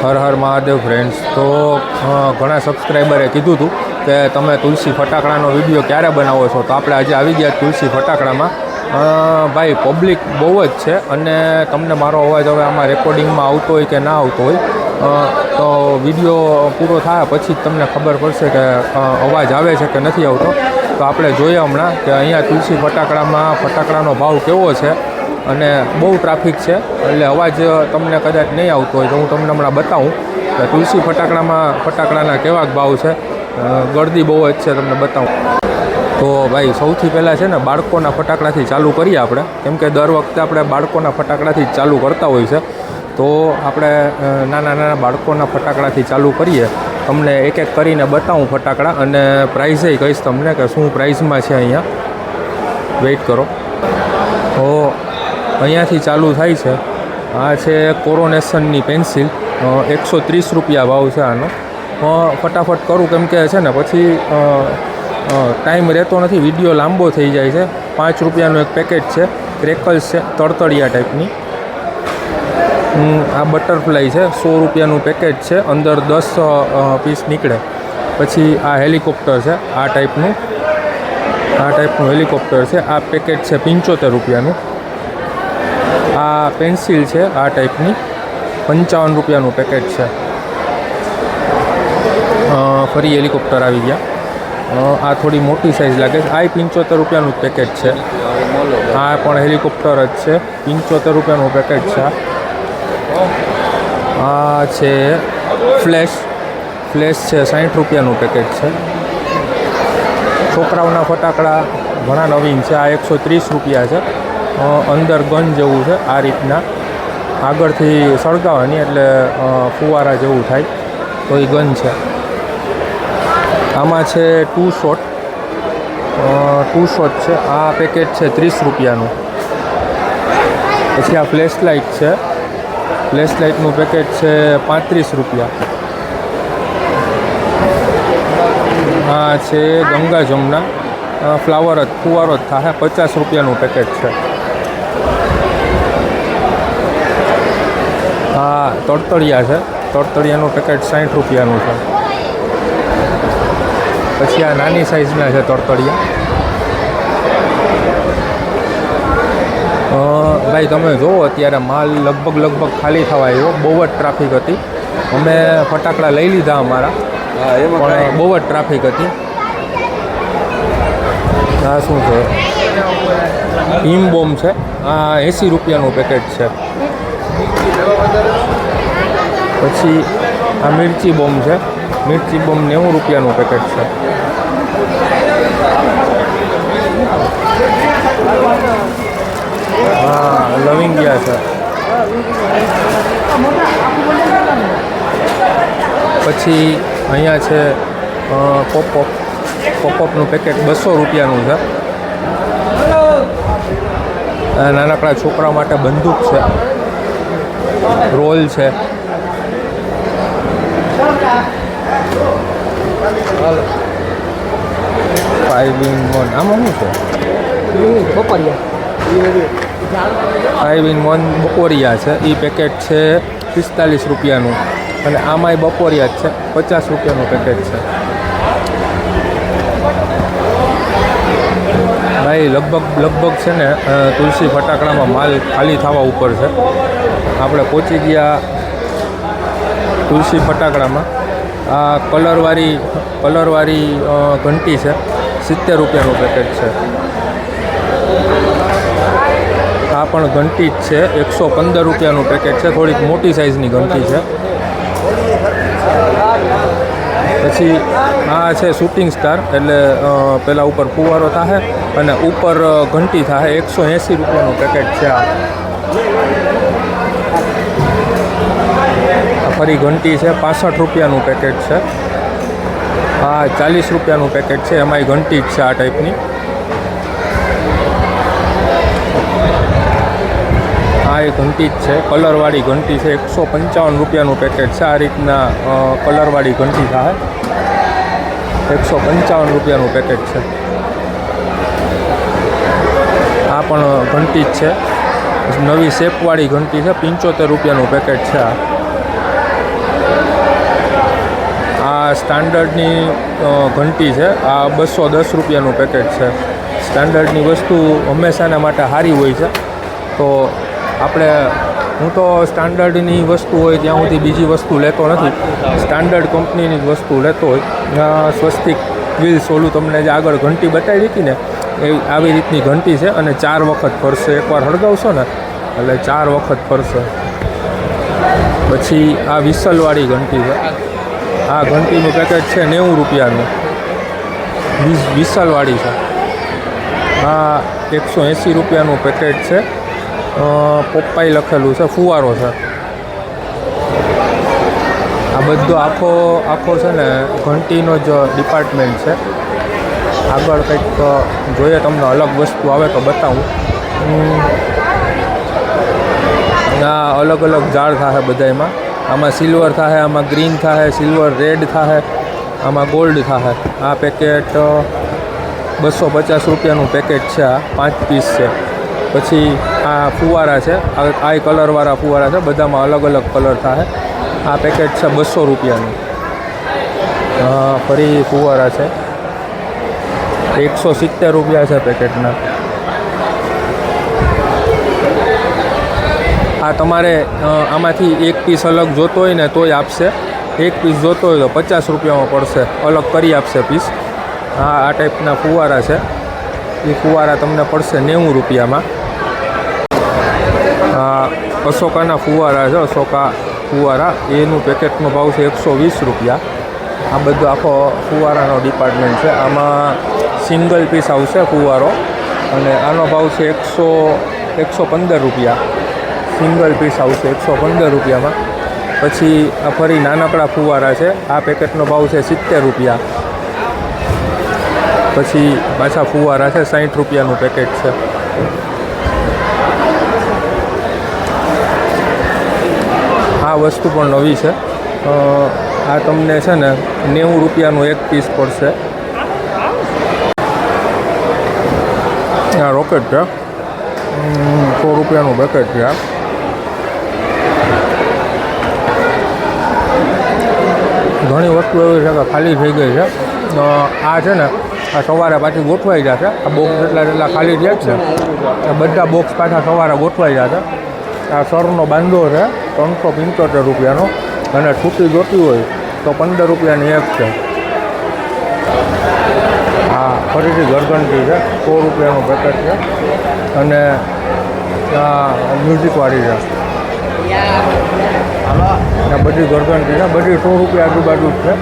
Har Har Mahadev friends તો ઘણા સબસ્ક્રાઈબરે કીધું હતું કે તમે તુલસી ફટાકડાનો વીડિયો ક્યારે બનાવો છો? તો આપણે આજે આવી ગયા તુલસી ફટાકડામાં. ભાઈ પબ્લિક બહુ જ છે અને તમને મારો અવાજ હવે આમાં રેકોર્ડિંગમાં આવતો હોય કે ના આવતો હોય તો વીડિયો પૂરો થાય પછી જ તમને ખબર પડશે કે અવાજ આવે છે કે નથી આવતો. તો આપણે જોઈએ હમણાં કે અહીંયા તુલસી ફટાકડામાં ફટાકડાનો ભાવ કેવો છે અને બહુ ટ્રાફિક છે. એટલે અવાજ તમને કદાચ નહીં આવતો હોય તો હું તમને હમણાં બતાવું. કે તુલસી ફટાકડામાં, ફટાકડાના કેવા ભાવ છે. ગળદી બહુ જ છે, તમને બતાવું. તો ભાઈ, સૌથી પહેલાં છે ને બાળકોના ફટાકડાથી ચાલુ કરીએ આપણે. કેમ કે દર વખતે આપણે બાળકોના ફટાકડાથી જ ચાલુ કરતા હોય છે. તો આપણે નાના નાના બાળકોના ફટાકડાથી ચાલુ કરીએ. તમને એક એક કરીને બતાવું ફટાકડા અને પ્રાઇઝે કહીશ તમને કે શું પ્રાઇઝમાં છે અહીંયા. વેઇટ કરો. તો અહીંયાથી ચાલુ થાય છે. આ છે કોરોનેશનની પેન્સિલ. એકસો ત્રીસ રૂપિયા ભાવ છે આનો. ફટાફટ કરું કેમ કે છે ને, પછી ટાઈમ રહેતો નથી, વીડિયો લાંબો થઈ જાય છે. પાંચ રૂપિયાનું એક પેકેટ છે, ક્રેકલ્સ છે તળતળિયા ટાઈપની. આ બટરફ્લાય છે, સો રૂપિયાનું પેકેટ છે, અંદર દસ પીસ નીકળે. પછી આ હેલિકોપ્ટર છે, આ ટાઈપનું. આ ટાઈપનું હેલિકોપ્ટર છે, આ પેકેટ છે પંચોતેર રૂપિયાનું. આ પેન્સિલ છે, આ ટાઈપની. પંચાવન રૂપિયાનું પેકેટ છે. ફરી હેલિકોપ્ટર આવી ગયા. આ થોડી મોટી સાઇઝ લાગે છે. આ પંચોતેર રૂપિયાનું પેકેટ છે. આ પણ હેલિકોપ્ટર જ છે. પંચોતેર રૂપિયાનું પેકેટ છે આ. છે ફ્લેશ. ફ્લેશ છે સાઠ રૂપિયાનું પેકેટ છે. છોકરાઓના ફટાકડા ઘણા નવીન છે. આ એકસો ત્રીસ રૂપિયા છે. અંદર ગન જેવું છે, આ રીતના. આગળથી સળગાવવાની એટલે ફુવારા જેવું થાય. તો એ ગન છે. આમાં છે ટુ શોટ. ટુ શોટ છે. આ પેકેટ છે ત્રીસ રૂપિયાનું. પછી આ ફ્લેશ લાઇટ છે. ફ્લેશ લાઇટનું પેકેટ છે પાંત્રીસ રૂપિયા. આ છે ગંગા જમના. ફ્લાવર જ, ફુવારો જ થાય પચાસ રૂપિયાનું પેકેટ છે. આ તડતડિયા છે. તડતડિયાનું પેકેટ સાઠ રૂપિયાનું છે. પછી આ નાની સાઇઝના છે તડતડિયા. ભાઈ તમે જુઓ અત્યારે માલ લગભગ લગભગ ખાલી થવા આવ્યો. બહુ જ ટ્રાફિક હતી. અમે ફટાકડા લઈ લીધા અમારા. હા પણ બહુ જ ટ્રાફિક હતી. આ શું છે? હિમ બોમ્બ છે. આ એંસી રૂપિયાનું પેકેટ છે. પછી આ મિર્ચી બોમ્બ છે. મિર્ચી બોમ્બ નેવું રૂપિયાનું પેકેટ છે. હા, લવિંગિયા છે. પછી અહીંયા છે પોપઅપ પોપઅપનું પેકેટ બસો રૂપિયાનું છે. નાનકડા છોકરા માટે બંદૂક છે. રોલ છે. ફાઈવ ઇન વન આમાં શું છે? ફાઇવ ઇન વન બપોરિયા છે. એ પેકેટ છે પિસ્તાલીસ રૂપિયાનું. અને આમાંય બપોરિયા જ છે. પચાસ રૂપિયાનું પેકેટ છે. ભાઈ લગભગ લગભગ છે ને તુલસી ફટાકડામાં માલ ખાલી થવા ઉપર છે. આપણે પહોંચી ગયા તુલસી ફટાકડામાં. આ કલરવાળી કલરવાળી ઘંટી છે. સિત્તેર રૂપિયાનું પેકેટ છે. આ પણ ઘંટી જ છે. એકસો પંદર રૂપિયાનું પેકેટ છે. થોડીક મોટી સાઇઝની ઘંટી છે. પછી આ છે શૂટિંગ સ્ટાર એટલે પહેલાં ઉપર ફુવારો થાય અને ઉપર ઘંટી થાય એકસો એંસી રૂપિયાનું પેકેટ છે આ. ફરી ઘંટી છે. પાસઠ રૂપિયાનું પેકેટ છે. આ ચાલીસ રૂપિયાનું પેકેટ છે. એમાંય ઘંટી જ છે આ ટાઈપની આ એક ઘંટી જ છે. કલરવાળી ઘંટી છે. એકસો પંચાવન રૂપિયાનું પેકેટ છે. આ રીતના કલરવાળી ઘંટી થાય. એકસો પંચાવન રૂપિયાનું પેકેટ છે. આ પણ ઘંટી જ છે. નવી શેપવાળી ઘંટી છે. પંચોતેર રૂપિયાનું પેકેટ છે આ. આ સ્ટાન્ડર્ડની ઘંટી છે. આ બસો દસ રૂપિયાનું પેકેટ છે. સ્ટાન્ડર્ડની વસ્તુ હંમેશાના માટે સારી હોય છે. તો આપણે, હું તો સ્ટાન્ડર્ડની વસ્તુ હોય ત્યાં સુધી બીજી વસ્તુ લેતો નથી, સ્ટાન્ડર્ડ કંપનીની જ વસ્તુ લેતો હોય. સ્વસ્તિક વ્હીલ્સ ઓલું તમને જે આગળ ઘંટી બતાવી હતી ને, એ આવી રીતની ઘંટી છે અને ચાર વખત ફરશે. એકવાર હળગાવશો ને, એટલે ચાર વખત ફરશે. પછી આ વિસલવાળી ઘંટી છે. આ ઘંટીનું પેકેજ છે નેવું રૂપિયાનું. વિસલવાળી છે. આ એકસો એંસી રૂપિયાનું પેકેજ છે. પોપાઈ લખેલું છે, ફુવારો છે. આ બધો આખો આખો છે ને ઘંટીનો જ ડિપાર્ટમેન્ટ છે. આગળ કંઈક જોઈએ તમને અલગ વસ્તુ આવે તો બતાવું. ના અલગ અલગ ઝાડ થાય બધામાં આમાં સિલ્વર થાય આમાં ગ્રીન થાય સિલ્વર રેડ થાય આમાં ગોલ્ડ થાય આ પેકેટ બસો પચાસ રૂપિયાનું પેકેટ છે આ, પાંચ પીસ છે. પછી આ ફુવારા છે. આ કલરવાળા ફુવારા છે. બધામાં અલગ અલગ કલર થાય આ પેકેટ છે બસો રૂપિયાનું. ફરી ફુવારા છે. એકસો સિત્તેર રૂપિયા છે પેકેટના આ તમારે આમાંથી એક પીસ અલગ જોતો હોય ને તોય આપશે. એક પીસ જોતો હોય તો પચાસ રૂપિયામાં પડશે. અલગ કરી આપશે પીસ આ આ ટાઈપના ફુવારા છે. એ ફુવારા તમને પડશે નેવું રૂપિયામાં. અશોકાના ફુવારા છે, અશોકા ફુવારા. એનું પેકેટનો ભાવ છે એકસો વીસ રૂપિયા. આ બધો આખો ફુવારાનો ડિપાર્ટમેન્ટ છે. આમાં સિંગલ પીસ આવશે ફુવારો. અને આનો ભાવ છે એકસો એકસો પંદર રૂપિયા. સિંગલ પીસ આવશે એકસો પંદર રૂપિયામાં. પછી આ ફરી નાનકડા ફુવારા છે. આ પેકેટનો ભાવ છે સિત્તેર રૂપિયા. પછી પાછા ફુવારા છે સાઠ રૂપિયાનું પેકેટ છે. વસ્તુ પણ નવી છે. આ તમને છે ને નેવું રૂપિયાનું એક પીસ પડશે. આ રોકેટ છે. સો રૂપિયાનું પેકેટ છે ઘણી વસ્તુ એવી છે કે ખાલી થઈ ગઈ છે. આ છે ને, આ સવારે પાછી ગોઠવાઈ જશે. આ બોક્સ જેટલા જેટલા ખાલી થયા છે. બધા બોક્સ પાછા સવારે ગોઠવાઈ જશે. આ સરનો બાંધો છે. ત્રણસો પંચોતેર રૂપિયાનો અને છૂટી જોતી હોય તો પંદર રૂપિયાની એક છે. આ ફરીથી ગરગંટી છે, સો રૂપિયાનું પેકેટ છે અને આ મ્યુઝિકવાળી છે. આ બધી ગરગંટી છે, બધી સો રૂપિયા આજુબાજુ જ છે.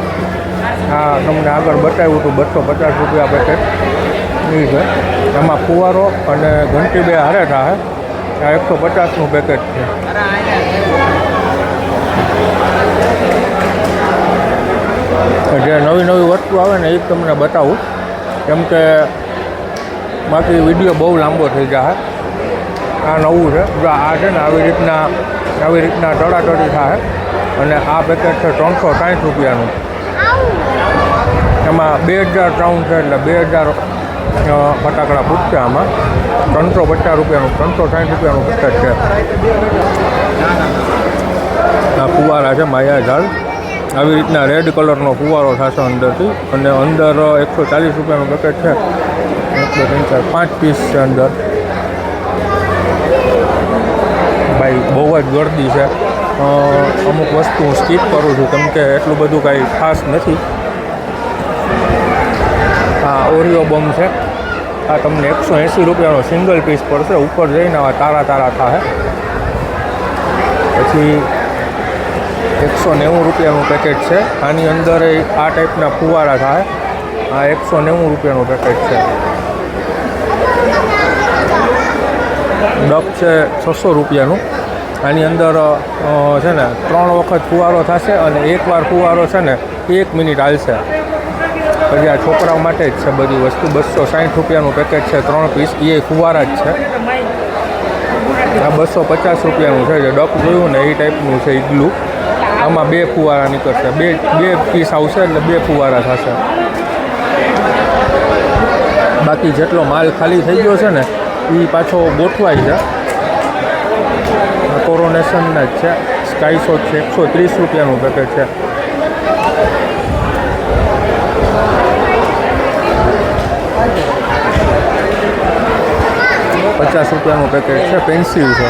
આ તમને આગળ બતાવ્યું હતું, બસો પચાસ રૂપિયા પેકેટ એ છે. એમાં ફુવારો અને ઘંટી બે હારે થાય આ એકસો પચાસનું પેકેટ છે. જે નવી નવી વસ્તુ આવે ને એ તમને બતાવું. કેમ કે બાકી વીડિયો બહુ લાંબો થઈ જશે આ નવું છે. જો આ છે ને આવી રીતના આવી રીતના ટડાટડી થાય અને આ પેકેટ છે ત્રણસો સાઠ રૂપિયાનું. એમાં બે હજાર રાઉન્ડ છે એટલે બે હજાર ફટાકડા ફૂટશે આમાં. ત્રણસો પચાસ રૂપિયાનું, ત્રણસો સાઠ રૂપિયાનું પેકેટ છે. આ ફુવારા છે, માયા ઝાડ. આવી રીતના રેડ કલરનો ફુવારો થશે અંદરથી. અને અંદર એકસો ચાલીસ રૂપિયાનું પેકેટ છે. એક ત્રણ, ચાર, પાંચ પીસ છે અંદર. ભાઈ, બહુ જ ગરદી છે. અમુક વસ્તુ હું સ્કીપ કરું છું, કેમ કે એટલું બધું કાંઈ ખાસ નથી. આ ઓરિયો બમ છે. આ તમને એકસો એંસી રૂપિયાનો સિંગલ પીસ પડશે. ઉપર જઈને આવા તારા તારા થાય પછી એકસો નેવું રૂપિયાનું પેકેટ છે. આની અંદર આ ટાઈપના ફુવારા થાય. આ એકસો નેવું રૂપિયાનું પેકેટ છે. ડબ છે છસો રૂપિયાનું. આની અંદર છે ને, ત્રણ વખત ફુવારો થશે અને એકવાર ફુવારો છે ને, એક મિનિટ હાલશે. પછી આ છોકરાઓ માટે જ છે બધી વસ્તુ. બસો સાઠ રૂપિયાનું પેકેટ છે, ત્રણ પીસ એ ફુવારા જ છે. આ બસો પચાસ રૂપિયાનું છે. જે ડક જોયું ને, એ ટાઈપનું છે ઇગ્લું આમાં બે ફુવારા નીકળશે. બે બે પીસ આવશે એટલે બે ફુવારા થશે. બાકી જેટલો માલ ખાલી થઈ ગયો છે ને એ પાછો ગોઠવાય છે. કોરોનેશનના જ છે. સ્કાય છે, એકસો ત્રીસ રૂપિયાનું પેકેટ છે. પચાસ રૂપિયાનું પેકેટ છે. પેન્સિલ છે.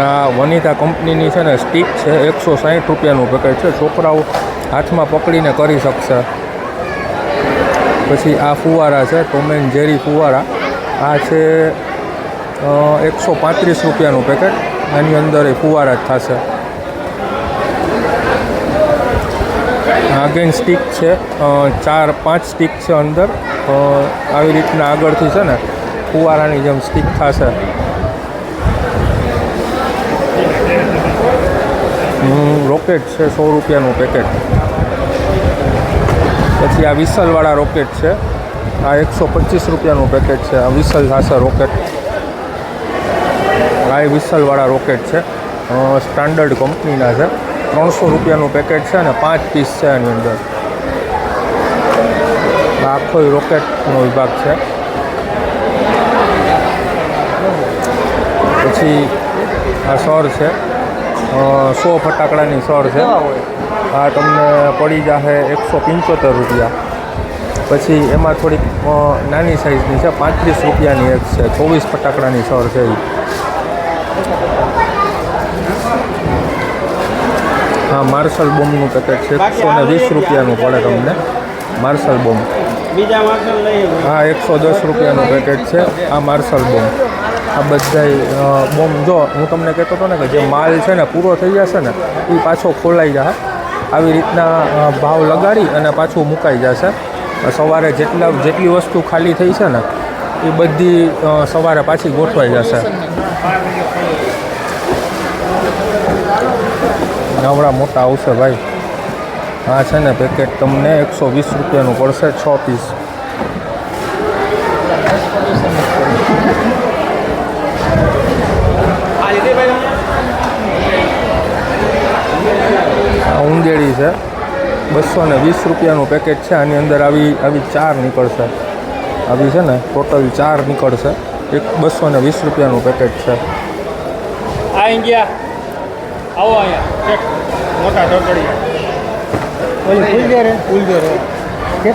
આ વનિતા કંપનીની છે ને સ્ટીક છે, એકસો સાહીઠ રૂપિયાનું પેકેટ છે. છોકરાઓ હાથમાં પકડીને કરી શકશે. પછી આ ફુવારા છે ટોમેન જેરી ફુવારા. આ છે એકસો પાંત્રીસ રૂપિયાનું પેકેટ આની અંદર એ ફુવારા જ થશે. આગેન સ્ટીક છે ચાર, પાંચ સ્ટીક છે અંદર. આવી રીતના આગળથી છે ને ફુવારાની જેમ સ્ટીક થશે. રોકેટ છે, સો રૂપિયાનું પેકેટ પછી આ વિસલવાળા રોકેટ છે. આ એકસો પચીસ રૂપિયાનું પેકેટ છે. આ વિસલ થશે રોકેટ આ એ વિસલવાળા રોકેટ છે. સ્ટાન્ડર્ડ કંપનીના છે. ત્રણસો રૂપિયાનું પેકેટ છે અને પાંચ પીસ છે એની અંદર. આખો રોકેટનો વિભાગ છે. પછી આ સર છે. સો ફટાકડાની સર છે. આ તમને પડી જશે એકસો પંચોતેર રૂપિયા. પછી એમાં થોડીક નાની સાઇઝની છે પાંત્રીસ રૂપિયાની એક છે ચોવીસ ફટાકડાની સર છે એ હા માર્શલ બોમ્બનું પેકેટ છે એકસો ને વીસ રૂપિયાનું પડે તમને. માર્શલ બોમ્બ હા, એકસો દસ રૂપિયાનું પેકેટ છે. આ માર્શલ બોમ્બ આ બધાય બોમ્બ જો, હું તમને કહેતો હતો ને કે જે માલ છે ને પૂરો થઈ જશે ને એ પાછો ખોલાઈ જશે આવી રીતના ભાવ લગાડી અને પાછું મુકાઈ જશે. સવારે જેટલા, જેટલી વસ્તુ ખાલી થઈ છે ને, એ બધી સવારે પાછી ગોઠવાઈ જશે. નવડા મોટા આવશે ભાઈ. આ છે ને પેકેટ તમને એકસો વીસ રૂપિયાનું પડશે, છ પીસ આ ઉંદેડી છે. બસો ને વીસ રૂપિયાનું પેકેટ છે. આની અંદર આવી આવી ચાર નીકળશે. આવી છે ને ટોટલ ચાર નીકળશે. એક બસો ને વીસ રૂપિયાનું પેકેટ છે. આ ઇન્ડિયા આવો અહીંયા. મોટા ટોટડિયા હે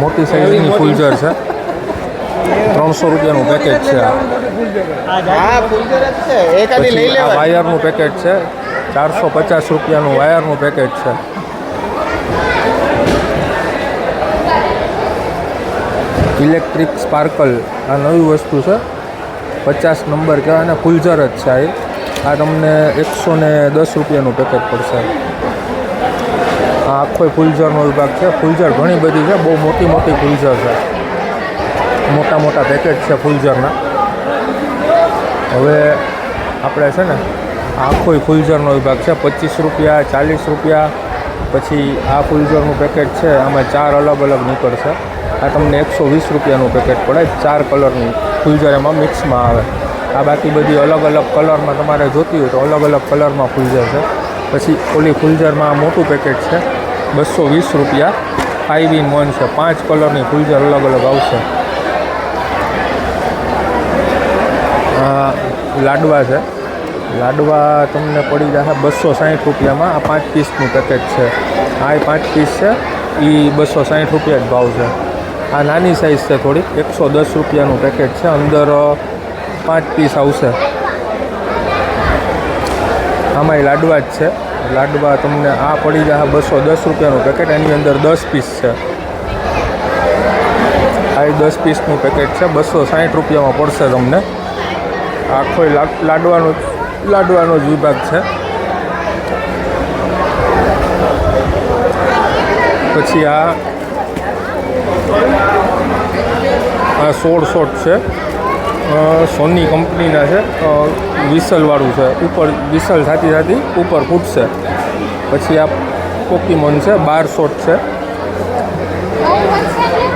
મોટી સાઈઝની ફૂલઝર છે. ત્રણસો રૂપિયાનું પેકેજ છે આ. વાયરનું પેકેજ છે. ચારસો પચાસ રૂપિયાનું વાયરનું પેકેજ છે. ઇલેક્ટ્રિક સ્પાર્કલ આ નવી વસ્તુ છે. પચાસ નંબર કહેવાય ને ફૂલઝર જ છે આ. તમને એકસો ને દસ રૂપિયાનું પેકેજ પડશે. આખો ફૂલઝરનો વિભાગ છે. ફૂલઝર ઘણી બધી છે. બહુ મોટી મોટી ફૂલઝર છે. મોટા મોટા પેકેટ છે ફૂલઝરના હવે આપણે છે ને આખો ફૂલઝરનો વિભાગ છે. પચીસ રૂપિયા, ચાલીસ રૂપિયા, પછી આ ફૂલઝરનું પેકેટ છે. આમાં ચાર અલગ અલગ નીકળશે આ તમને એકસો વીસ રૂપિયાનું પેકેટ પડે. ચાર કલરની ફૂલઝર એમાં મિક્સમાં આવે. આ બાકી બધી અલગ અલગ કલરમાં તમારે જોતી હોય તો અલગ અલગ કલરમાં ફૂલઝર છે. પછી ઓલી ફૂલઝરમાં મોટું પેકેટ છે. બસો વીસ રૂપિયા. ઇન વન છે. પાંચ કલરની ફૂલઝર અલગ અલગ આવશે. લાડવા છે. લાડવા તમને પડી જશે બસો સાઠ રૂપિયામાં. આ પાંચ પીસનું પેકેજ છે. આ પાંચ પીસ છે. એ બસો સાઠ રૂપિયા જ ભાવ છે. આ નાની સાઇઝ છે થોડીક. એકસો દસ રૂપિયાનું પેકેજ છે. અંદર પાંચ પીસ આવશે. આમાં લાડવા જ છે. લાડવા તમને આ પડી જશે બસો દસ રૂપિયાનું પેકેટ એની અંદર દસ પીસ છે. આ દસ પીસનું પેકેટ છે, બસો સાઠ રૂપિયામાં પડશે તમને. આખો લાડવાનો લાડવાનો જ વિભાગ છે. પછી આ આ સોળ શોટ છે. સોની કંપનીના છે. વિસલવાળું છે. ઉપર વિસલ થતી થતી ઉપર ફૂટશે. પછી આ પોકીમોન છે, બાર શોટ છે.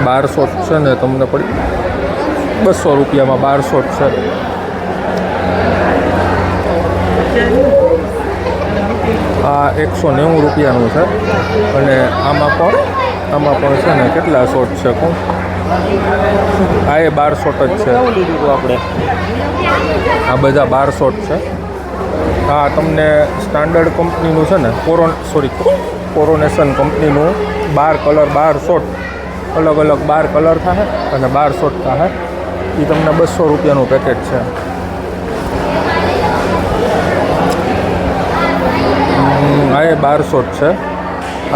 બાર શોટ છે ને તમને પડી બસો રૂપિયામાં બાર શોટ છે. આ એકસો નેવું રૂપિયાનું છે. અને આમાં પણ આમાં પણ છે ને કેટલા શોટ છે કોણ? આ એ બાર શોટ જ છે. આપણે. આ બધા બાર શોટ છે. હા તમને સ્ટાન્ડર્ડ કંપનીનું છે ને કોરોન સોરી કોરોનેશન કંપનીનું બાર કલર બાર શોટ અલગ અલગ બાર કલર થાય અને બાર શોટ થાય એ તમને બસો રૂપિયાનું પેકેટ છે. આ એ બારસોટ છે.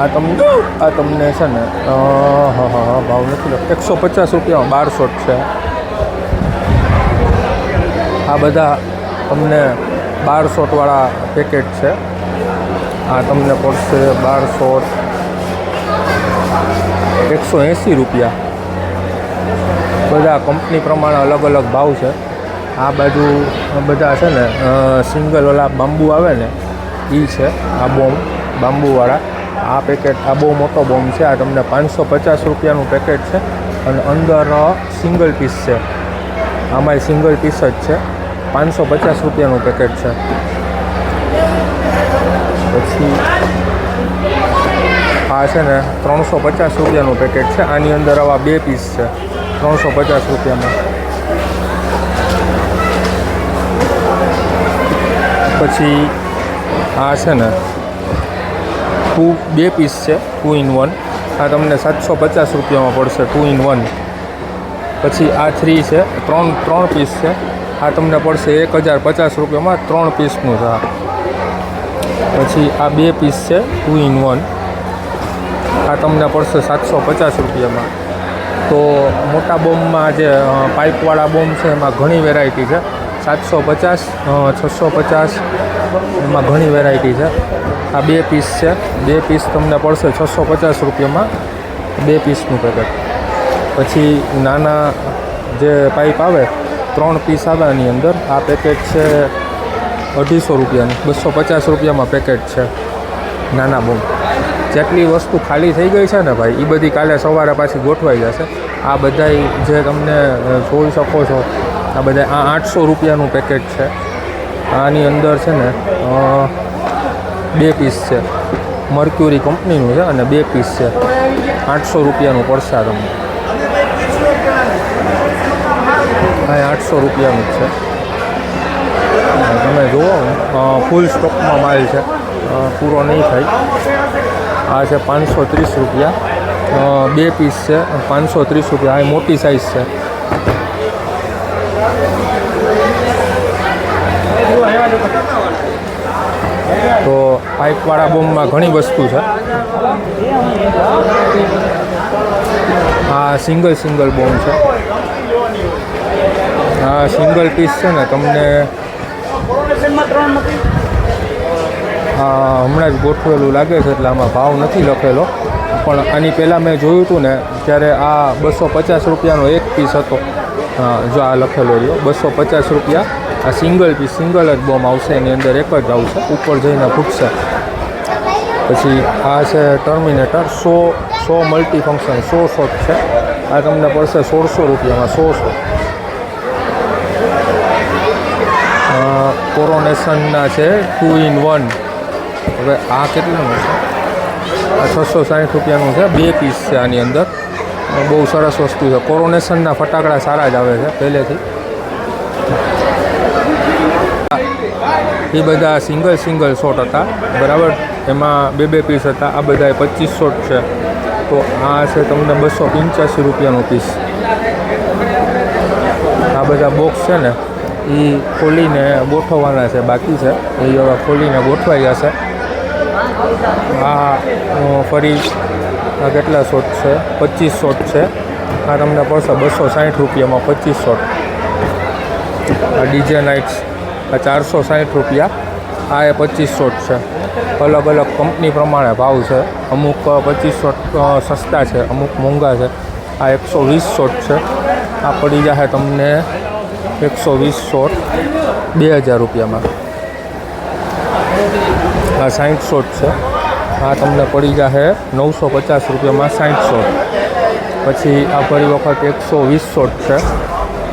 આ તમને આ તમને છે ને હા હા હા, ભાવ નથી લખતો. એકસો પચાસ રૂપિયામાં બારસો જ છે. આ બધા તમને બારસોટવાળા પેકેટ છે. આ તમને પડશે બારસો એકસો એંસી રૂપિયા. બધા કંપની પ્રમાણે અલગ અલગ ભાવ છે. આ બાજુ બધા છે ને સિંગલ ઓલા બાંબુ આવે ને એ છે, આ બોમ્બ, બાંબુવાળા. આ પેકેટ, આ બહુ મોટો બોમ્બ છે. આ તમને પાંચસો પચાસ રૂપિયાનું પેકેટ છે. અને અંદર સિંગલ પીસ છે. આમાં સિંગલ પીસ જ છે. પાંચસો પચાસ રૂપિયાનું પેકેટ છે. પછી આ છે ને ત્રણસો પચાસ રૂપિયાનું પેકેટ છે. આની અંદર આવા બે પીસ છે. ત્રણસો પચાસ રૂપિયામાં. પછી આ છે ને ટુ, બે પીસ છે, ટુ ઇન વન. આ તમને સાતસો પચાસ રૂપિયામાં પડશે, ટુ ઇન વન. પછી આ થ્રી છે, ત્રણ ત્રણ પીસ છે. આ તમને પડશે એક હજાર પચાસ રૂપિયામાં ત્રણ પીસનું છે પછી આ બે પીસ છે, ટુ ઇન વન. આ તમને પડશે સાતસો પચાસ રૂપિયામાં. તો મોટા બોમ્બમાં જે પાઇપવાળા બોમ્બ છે, એમાં ઘણી વેરાયટી છે. સાતસો પચાસ છસો પચાસ, એમાં ઘણી વેરાયટી છે. આ બે પીસ છે. બે પીસ તમને પડશે છસો પચાસ રૂપિયામાં. બે પીસનું પેકેટ પછી નાના જે પાઇપ આવે, ત્રણ પીસ આવે આની અંદર. આ પેકેટ છે અઢીસો રૂપિયાનું. બસો પચાસ રૂપિયામાં પેકેટ છે. નાના બોમ્બ જેટલી વસ્તુ ખાલી થઈ ગઈ છે ને ભાઈ એ બધી કાલે સવારે પાછી ગોઠવાઈ જશે. આ બધાય જે તમને જોઈ શકો છો, આ બધા આ આઠસો રૂપિયાનું પેકેટ છે. આની અંદર છે ને બે પીસ છે. મર્ક્યુરી કંપનીનું છે અને બે પીસ છે. આઠસો રૂપિયાનું પડશે તમને હા આઠસો રૂપિયાનું જ છે. તમે જુઓ. ફૂલ સ્ટોકમાં માલ છે. પૂરો નહીં થાય. આ છે પાંચસો ત્રીસ રૂપિયા. બે પીસ છે. પાંચસો ત્રીસ રૂપિયા. આ મોટી સાઇઝ છે. પાઇપવાળા બોમ્બમાં ઘણી વસ્તુ છે. આ સિંગલ સિંગલ બોમ્બ છે. આ સિંગલ પીસ છે ને તમને હા હમણાં જ ગોઠવેલું લાગે છે એટલે આમાં ભાવ નથી લખેલો. પણ આની પહેલાં મેં જોયું હતું ને ત્યારે આ બસો પચાસ રૂપિયાનો એક પીસ હતો. જો આ લખેલો રહ્યો. બસો પચાસ રૂપિયા આ સિંગલ પીસ, સિંગલ જ બોમ્બ આવશે, એની અંદર એક જ આવશે, ઉપર જઈને ફૂટશે. પછી આ છે ટર્મિનેટર સો સો મલ્ટી ફંક્શન સો શોટ છે. આ તમને પડશે સોળસો રૂપિયામાં સો સો કોરોનેશનના છે ટુ ઇન વન હવે આ કેટલાનું છે? આ છસો સાઠ રૂપિયાનું છે, બે પીસ છે આની અંદર. બહુ સરસ વસ્તુ છે. કોરોનેશનના ફટાકડા સારા જ આવે છે, પહેલેથી. એ બધા સિંગલ સિંગલ શોટ હતા. બરાબર? એમાં બે બે પીસ હતા. આ બધા પચીસ શોટ છે. તો આ છે તમને બસો પંચ્યાસી રૂપિયાનો પીસ આ બધા બોક્સ છે ને એ ખોલીને ગોઠવવાના છે. બાકી છે, એ હવે ખોલીને ગોઠવાઈ જશે આ ફરી આ કેટલા શોટ છે? પચીસ શોટ છે. આ તમને પડશે બસો સાઠ રૂપિયામાં પચીસ શોટ. આ ડીજે નાઇટ્સ, આ ચારસો સાઠ રૂપિયા. આ એ પચીસ શોટ છે. અલગ અલગ કંપની પ્રમાણે ભાવ છે. અમુક પચીસ સસ્તા છે, અમુક મોંઘા છે. આ એકસો વીસ શોટ છે. આ પડી જશે તમને એકસો વીસ શોટ બે હજાર રૂપિયામાં. આ સાઠ શોટ છે. આ તમને પડી જશે નવસો પચાસ રૂપિયામાં સાઠ શોટ. પછી આ ફરી વખત એકસો વીસ શોટ છે.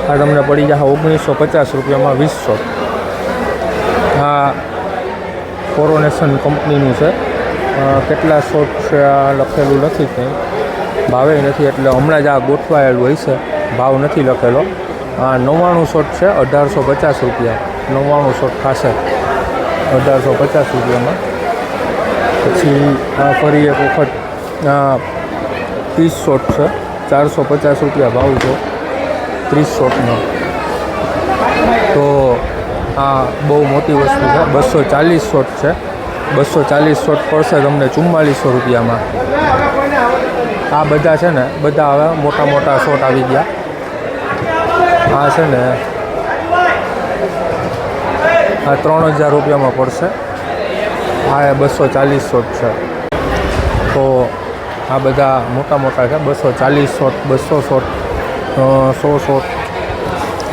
આ તમને પડી જશે ઓગણીસો પચાસ રૂપિયામાં વીસ શોટ. આ કોરોનેશન કંપનીનું છે. કેટલા શોટ છે, આ લખેલું નથી કંઈ. ભાવે નથી એટલે હમણાં જ આ ગોઠવાયેલું છે. ભાવ નથી લખેલો. આ નવ્વાણું શોટ છે, અઢારસો પચાસ રૂપિયા. નવ્વાણું શોટ ખાશે અઢારસો પચાસ રૂપિયામાં. પછી આ ફરી એક વખત ત્રીસ શોટ છે. ચારસો પચાસ રૂપિયા ભાવ છે. ત્રીસ શોટનો તો આ બહુ મોટી વસ્તુ છે. બસો ચાલીસ શોટ છે. બસો ચાલીસ શોટ પડશે તમને ચુમ્માલીસો રૂપિયામાં. આ બધા છે ને, બધા હવે મોટા મોટા શોટ આવી ગયા. આ છે ને, આ ત્રણ હજાર રૂપિયામાં પડશે. આ બસો ચાલીસ શોટ છે. તો આ બધા મોટા મોટા છે. બસો ચાલીસ શોટ, બસો શોટ સો શોટ.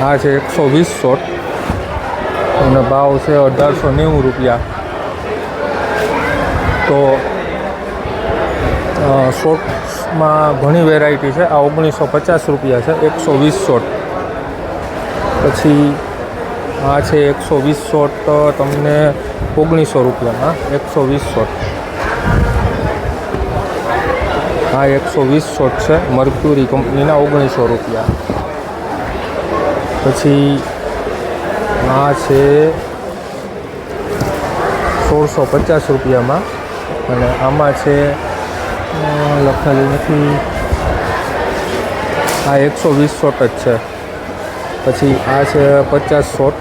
આ છે એકસો વીસ શોટ. અને ભાવ છે અઢારસો નેવું રૂપિયા. તો શોર્ટ્સમાં ઘણી વેરાયટી છે. આ ઓગણીસો પચાસ રૂપિયા છે, એકસો વીસ શોટ પછી આ છે એકસો વીસ શોટ તમને ઓગણીસો રૂપિયામાં એકસો વીસ શોટ આ એકસો વીસ શોટ છે, મર્ક્યુરી કંપનીના ઓગણીસો રૂપિયા. પછી આ છે સોળસો પચાસ રૂપિયામાં. અને આમાં છે લખેલું નથી. આ એકસો વીસ શોટ જ છે. પછી આ છે પચાસ શોટ.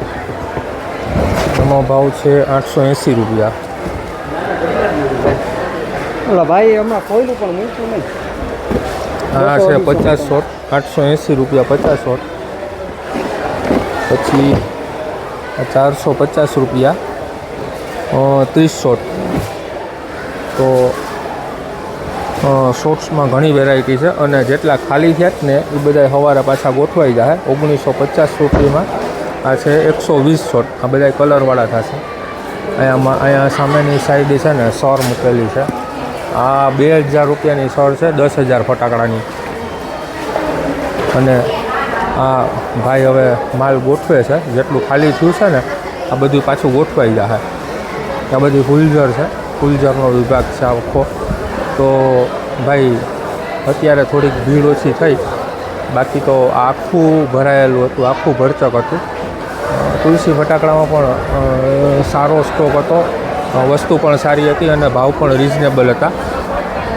એનો ભાવ છે આઠસો એંસી રૂપિયા. ઓલા ભાઈ હમણાં કોઈનું પણ મૂક્યું નહીં. આ છે પચાસ શોટ આઠસો એંસી રૂપિયા પચાસ શોટ. પછી ચારસો પચાસ રૂપિયા ત્રીસ શોટ તો શોટ્સમાં ઘણી વેરાયટી છે અને જેટલા ખાલી થયા ને એ બધા સવારે પાછા ગોઠવાઈ જાય. ઓગણીસો પચાસ રૂપિયામાં આ છે એકસો વીસ શોટ આ બધા કલરવાળા થશે. અહીંયામાં અહીંયા સામેની સાઈડ છે ને સર મૂકેલી છે. આ બે હજાર રૂપિયાની સર છે, દસ હજાર ફટાકડાની. અને આ ભાઈ હવે માલ ગોઠવે છે, જેટલું ખાલી થયું છે ને, આ બધું પાછું ગોઠવાઈ જશે આ બધી ફૂલઝર છે, ફૂલઝરનો વિભાગ છે આખો. તો ભાઈ, અત્યારે થોડીક ભીડ ઓછી થઈ. બાકી તો આખું ભરાયેલું હતું, આખું ભરચક હતું. તુલસી ફટાકડામાં પણ સારો સ્ટોક હતો. વસ્તુ પણ સારી હતી અને ભાવ પણ રિઝનેબલ હતા.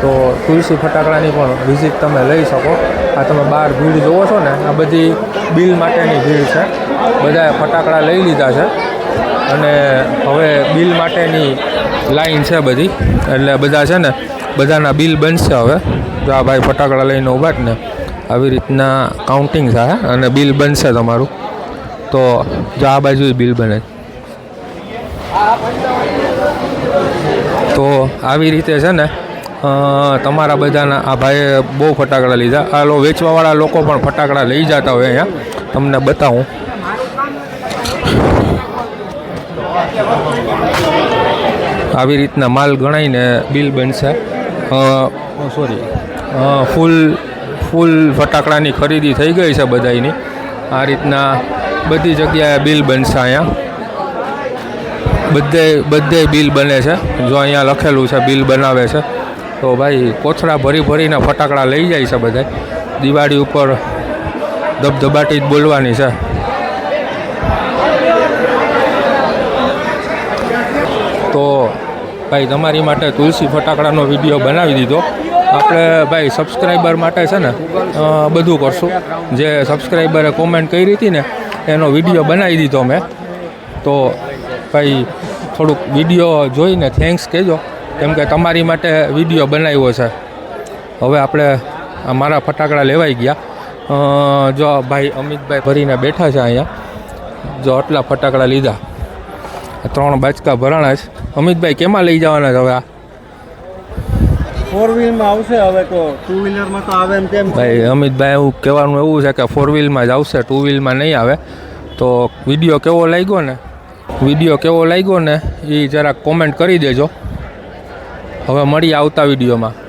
તો તુલસી ફટાકડાની પણ વિઝિટ તમે લઈ શકો. આ તમે બહાર ભીડ જોવો છો ને, આ બધી બિલ માટેની ભીડ છે. બધાએ ફટાકડા લઈ લીધા છે. અને હવે બિલ માટેની લાઈન છે બધી. એટલે બધા છે ને, બધાના બિલ બનશે હવે. જો આ ભાઈ ફટાકડા લઈને ઊભા જ ને, આવી રીતના કાઉન્ટિંગ થાય અને બિલ બનશે તમારું. તો જો આ બાજુ બિલ બને. તો આવી રીતે છે ને તમારા બધાના આ ભાઈએ બહુ ફટાકડા લીધા. આ લો વેચવાવાળા લોકો પણ ફટાકડા લઈ જતા હોય અહીંયા. તમને બતાવું. આવી રીતના માલ ગણાઈને બિલ બનશે. સોરી. ફૂલ ફૂલ ફટાકડાની ખરીદી થઈ ગઈ છે બધાની આ રીતના બધી જગ્યાએ બિલ બનશે અહીંયા. બધે બધે બિલ બને છે. જો અહીંયા લખેલું છે બિલ બનાવે છે. તો ભાઈ કોથળા ભરી ભરીને ફટાકડા લઈ જાય છે બધા દિવાળી ઉપર ધબધબાટી જ બોલવાની છે. તો ભાઈ તમારી માટે તુલસી ફટાકડાનો વીડિયો બનાવી દીધો. આપણે ભાઈ સબસ્ક્રાઈબર માટે છે ને બધું કરશું. જે સબસ્ક્રાઈબરે કોમેન્ટ કરી હતી ને, એનો વીડિયો બનાવી દીધો મેં. તો ભાઈ થોડુંક વીડિયો જોઈને થેન્ક્સ કહેજો. કેમ કે તમારી માટે વીડિયો બનાવ્યો છે. હવે આપણે આ મારા ફટાકડા લેવાઈ ગયા. જો ભાઈ અમિતભાઈ ભરીને બેઠા છે અહીંયા. જો આટલા ફટાકડા લીધા. ત્રણ બાચકા ભરાણા છે. અમિતભાઈ કેમાં લઈ જવાના છે હવે આ? ફોર વ્હીલમાં આવશે હવે તો. ટુ વ્હીલરમાં તો આવે એમ કેમ? ભાઈ અમિતભાઈ એવું કહેવાનું એવું છે કે ફોર વ્હીલમાં જ આવશે ટુ વ્હીલમાં નહીં આવે. તો વીડિયો કેવો લાગ્યો ને? વીડિયો કેવો લાગ્યો ને? એ જરાક કોમેન્ટ કરી દેજો. હવે મળીએ આવતા વિડીયોમાં.